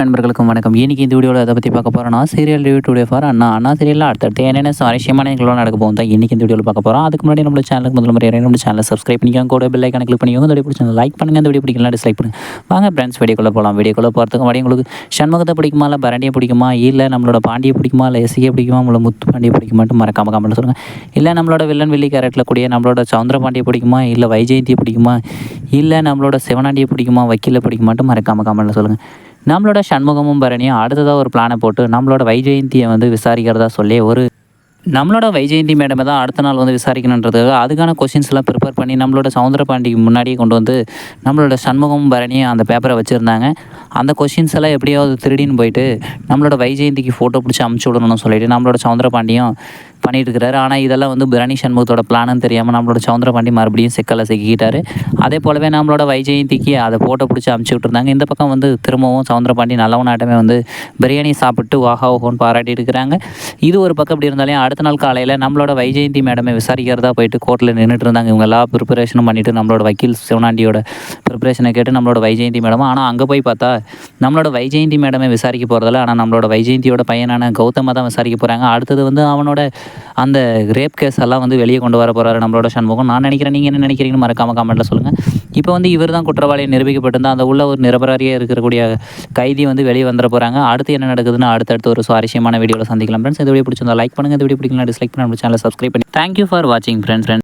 நண்பர்களுக்கும் வணக்கம். இன்னைக்கு இந்த வீடியோவில் அதை பற்றி பார்க்க போகிறோம்னா serial review today for Anna. Anna சீரியலில் அடுத்தடுத்து என்னென்ன சுவாரஸ்யமான நிகழ்வு நடக்க போகும் தான் இன்னைக்கு இந்த வீடியோவில் பார்க்க போகிறோம் அதுக்கு முன்னாடி நம்ம சேனலுக்கு முதல் முறை நம்ம சேனலை சப்ஸ்கிரைப் பண்ணிக்கோங்க. கூட பெல் ஐக்கான கிளிக் பண்ணிக்கோங்க. இந்த வீடியோ பிடிச்சி லைக் பண்ணுங்கள் இந்த வீடியோ பிடிக்கலாம் டிஸ்லைக் பண்ணுங்கள் வாங்க ஃப்ரெண்ட்ஸ் வீடியோக்குள்ளே போகலாம் வீடியோக்குள்ளே போகிறதுக்கு முன்னாடி உங்களுக்கு சண்முகத்தை பிடிக்குமா இல்லை பரண்டியை பிடிக்குமா இல்லை நம்மளோட பாண்டியை பிடிக்குமா இல்லை எஸ்சியை பிடிக்குமா நம்மளோட முத்து பாண்டியை பிடிக்குமாட்டு மறக்காம கமெண்ட் சொல்லுங்கள் இல்லை நம்மளோட வில்லன் வெள்ளி கேரட்டில் கூடிய நம்மளோட சவுந்தர பாண்டியை பிடிக்குமா இல்லை வைஜெயந்தியை பிடிக்குமா இல்லை நம்மளோட சிவனாண்டியை பிடிக்குமா வக்கீலை பிடிக்குமாட்டு மறக்காம கமெண்ட்டில் சொல்லுங்கள் நம்மளோட சண்முகமும் பரணியும் அடுத்ததாக ஒரு பிளானை போட்டு நம்மளோட வைஜெயந்தியை வந்து விசாரிக்கிறதா சொல்லி ஒரு நம்மளோட வைஜெயந்தி மேடமை தான் அடுத்த நாள் வந்து விசாரிக்கணுன்றதுக்காக அதுக்கான கொஷின்ஸ்லாம் ப்ரிப்பேர் பண்ணி நம்மளோட சவுந்தர பாண்டிக்கு முன்னாடியே கொண்டு வந்து நம்மளோட சண்முகமும் பரணியும் அந்த பேப்பரை வச்சுருந்தாங்க. அந்த கொஷின்ஸ் எல்லாம் எப்படியாவது திருடின்னு போயிட்டு நம்மளோட வைஜெயந்திக்கு ஃபோட்டோ பிடிச்சி அமுச்சு விடணும்னு சொல்லிட்டு நம்மளோட சவுந்தரபாண்டியும் பண்ணிட்டு இருக்கிறாரு. ஆனால் இதெல்லாம் வந்து பிரணி சண்முகத்தோட பிளானுன்னு தெரியாமல் நம்மளோட சவுந்தரபாண்டி மறுபடியும் சிக்கலை சிக்கிக்கிட்டாரு. அதே போலவே நம்மளோட வைஜெயந்திக்கு அதை ஃபோட்டோ பிடிச்சி அமுச்சு விட்டுருந்தாங்க. இந்த பக்கம் வந்து திரும்பவும் சவுந்தரபாண்டி நல்லவனாட்டமே வந்து பிரியாணி சாப்பிட்டு வாஹா ஓஹோன்னு பாராட்டி இருக்கிறாங்க. இது ஒரு பக்கம் இப்படி இருந்தாலும் அடுத்த நாள் காலையில் நம்மளோட வைஜெயந்தி மேடமே விசாரிக்கிறதா போயிட்டு கோர்ட்டில் நின்றுட்டு இருந்தாங்க. இவங்க எல்லா ப்ரிப்பரேஷனும் பண்ணிட்டு நம்மளோட வக்கீல் சிவனாண்டியோட ப்ரிப்பரேஷனை கேட்டு நம்மளோட வைஜெயந்தி மேடம். ஆனால் அங்கே போய் பார்த்தா நம்மளோட வைஜெயந்தி மேடமே விசாரிக்க போகிறதில்ல ஆனால் நம்மளோட வைஜெயந்தியோட பையனான கௌதமாக தான் விசாரிக்க போகிறாங்க அடுத்தது வந்து அவனோட அந்த ரேப் கேஸ் எல்லாம் வந்து வெளியே கொண்டு வர போகிறாரு நம்மளோட சண்முகம். நான் நினைக்கிறேன் நீங்கள் என்ன நினைக்கிறீங்கன்னு மறக்காம கமெண்ட்டில் சொல்லுங்கள் இப்போ வந்து இவர் தான் குற்றவாளியை நிரூபிக்கப்பட்டிருந்தா அந்த உள்ள ஒரு நிரபராரியாக இருக்கக்கூடிய கைதி வந்து வெளியே வந்துட போகிறாங்க அடுத்து என்ன நடக்குதுன்னு அடுத்தடுத்து ஒரு சுவாரஸ்யமான வீடியோவில் சந்திக்கலாம். ஃப்ரெண்ட்ஸ் இது வீடியோ பிடிச்சிருந்தா லைக் பண்ணுங்கள் இது வீடியோ பிடிக்கலாம் டிஸ்லைக் பண்ணி நம்ம சேனலை சப்ஸ்கிரைப் பண்ணி தேங்க்யூ ஃபார் வாட்சிங் ஃப்ரெண்ட்ஸ்